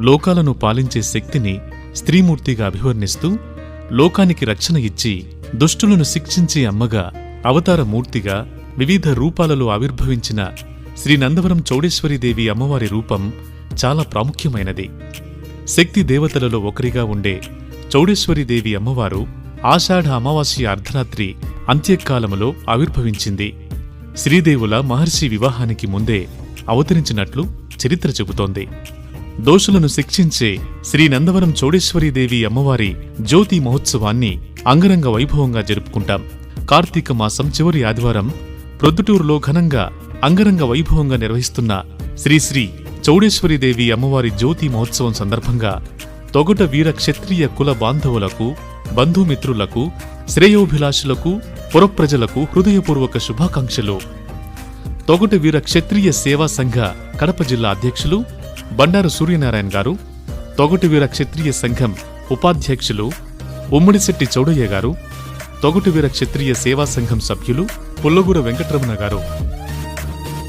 లోకాలను పాలించే శక్తిని స్త్రీమూర్తిగా అభివర్ణిస్తూ లోకానికి రక్షణ ఇచ్చి దుష్టులను శిక్షించే అమ్మగా అవతార మూర్తిగా వివిధ రూపాలలో ఆవిర్భవించిన శ్రీనందవరం చౌడేశ్వరీదేవి అమ్మవారి రూపం చాలా ప్రాముఖ్యమైనది. శక్తి దేవతలలో ఒకరిగా ఉండే చౌడేశ్వరీదేవి అమ్మవారు ఆషాఢ అమావాస్య అర్ధరాత్రి అంత్యకాలములో ఆవిర్భవించింది. శ్రీదేవుల మహర్షి వివాహానికి ముందే అవతరించినట్లు చరిత్ర చెబుతోంది. దోషులను శిక్షించే శ్రీ నందవరం చౌడేశ్వరీదేవి అమ్మవారి జ్యోతి మహోత్సవాన్ని అంగరంగ వైభవంగా జరుపుకుంటాం. కార్తీక మాసం చివరి ఆదివారం ప్రొద్దుటూరులో ఘనంగా అంగరంగ వైభవంగా నిర్వహిస్తున్న శ్రీశ్రీ చౌడేశ్వరీదేవి అమ్మవారి జ్యోతి మహోత్సవం సందర్భంగా తొగట వీర క్షత్రియ కుల బాంధవులకు బంధుమిత్రులకు శ్రేయోభిలాషులకు పురప్రజలకు హృదయపూర్వక శుభాకాంక్షలు. తొగట వీర క్షత్రియ సేవా సంఘ కడప జిల్లా అధ్యక్షులు బండారు సూర్యనారాయణ గారు తొగటి వీర క్షత్రియ సంఘం ఉపాధ్యక్షులు ఉమ్మడిశెట్టి చౌడయ్య గారు తొగటి వీర క్షత్రియ సేవా సంఘం సభ్యులు పుల్లగూర వెంకటరమణ గారు.